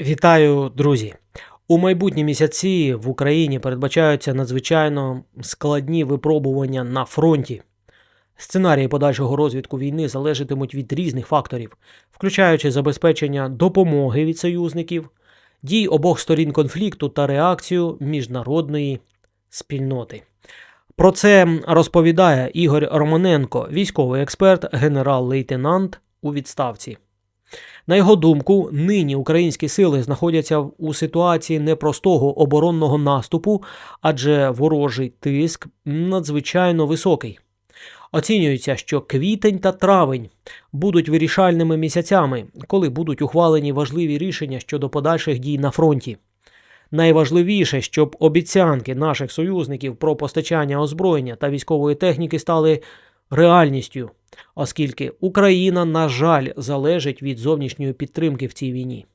Вітаю, друзі! У майбутні місяці в Україні передбачаються надзвичайно складні випробування на фронті. Сценарії подальшого розвитку війни залежатимуть від різних факторів, включаючи забезпечення допомоги від союзників, дій обох сторін конфлікту та реакцію міжнародної спільноти. Про це розповідає Ігор Романенко, військовий експерт, генерал-лейтенант у відставці. На його думку, нині українські сили знаходяться у ситуації непростого оборонного наступу, адже ворожий тиск надзвичайно високий. Оцінюється, що квітень та травень будуть вирішальними місяцями, коли будуть ухвалені важливі рішення щодо подальших дій на фронті. Найважливіше, щоб обіцянки наших союзників про постачання озброєння та військової техніки стали реальністю, оскільки Україна, на жаль, залежить від зовнішньої підтримки в цій війні.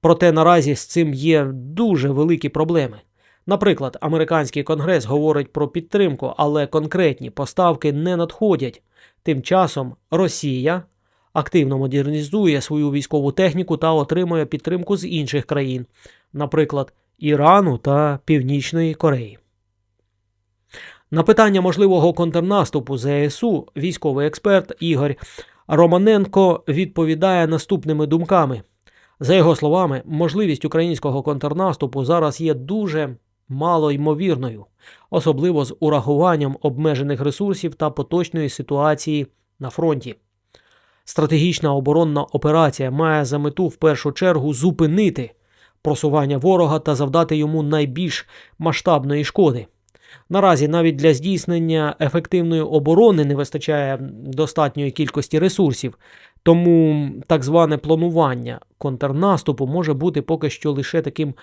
Проте наразі з цим є дуже великі проблеми. Наприклад, американський конгрес говорить про підтримку, але конкретні поставки не надходять. Тим часом Росія активно модернізує свою військову техніку та отримує підтримку з інших країн, наприклад, Ірану та Північної Кореї. На питання можливого контрнаступу ЗСУ військовий експерт Ігор Романенко відповідає наступними думками. За його словами, можливість українського контрнаступу зараз є дуже мало ймовірною, особливо з урахуванням обмежених ресурсів та поточної ситуації на фронті. Стратегічна оборонна операція має за мету в першу чергу зупинити просування ворога та завдати йому найбільш масштабної шкоди. Наразі навіть для здійснення ефективної оборони не вистачає достатньої кількості ресурсів, тому так зване планування контрнаступу може бути поки що лише таким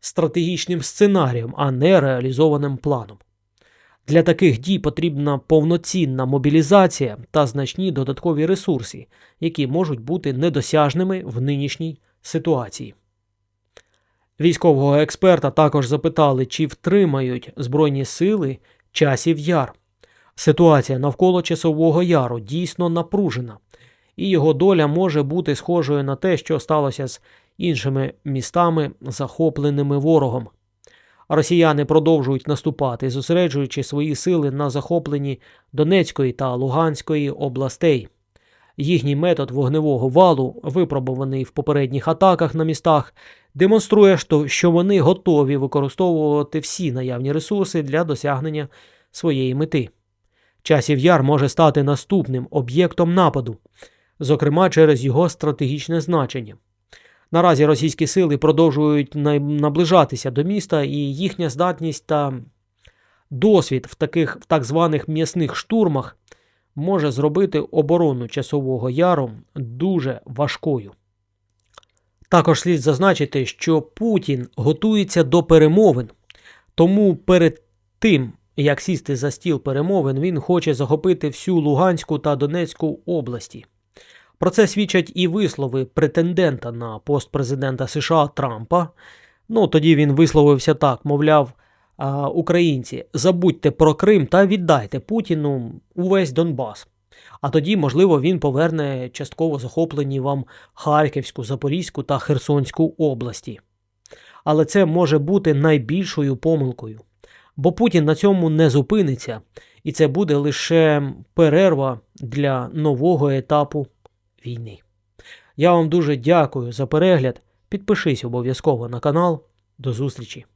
стратегічним сценарієм, а не реалізованим планом. Для таких дій потрібна повноцінна мобілізація та значні додаткові ресурси, які можуть бути недосяжними в нинішній ситуації. Військового експерта також запитали, чи втримають Збройні сили часів яр. Ситуація навколо часового яру дійсно напружена, і його доля може бути схожою на те, що сталося з іншими містами, захопленими ворогом. Росіяни продовжують наступати, зосереджуючи свої сили на захопленні Донецької та Луганської областей. Їхній метод вогневого валу, випробуваний в попередніх атаках на містах, демонструє, що вони готові використовувати всі наявні ресурси для досягнення своєї мети. Часів яр може стати наступним об'єктом нападу, зокрема через його стратегічне значення. Наразі російські сили продовжують наближатися до міста, і їхня здатність та досвід в таких в так званих м'ясних штурмах може зробити оборону часового яру дуже важкою. Також слід зазначити, що Путін готується до перемовин, тому перед тим, як сісти за стіл перемовин, він хоче захопити всю Луганську та Донецьку області. Про це свідчать і вислови претендента на пост президента США Трампа. Ну тоді він висловився так: мовляв, українці, забудьте про Крим та віддайте Путіну увесь Донбас. А тоді, можливо, він поверне частково захоплені вам Харківську, Запорізьку та Херсонську області. Але це може бути найбільшою помилкою. Бо Путін на цьому не зупиниться, і це буде лише перерва для нового етапу війни. Я вам дуже дякую за перегляд. Підпишись обов'язково на канал. До зустрічі!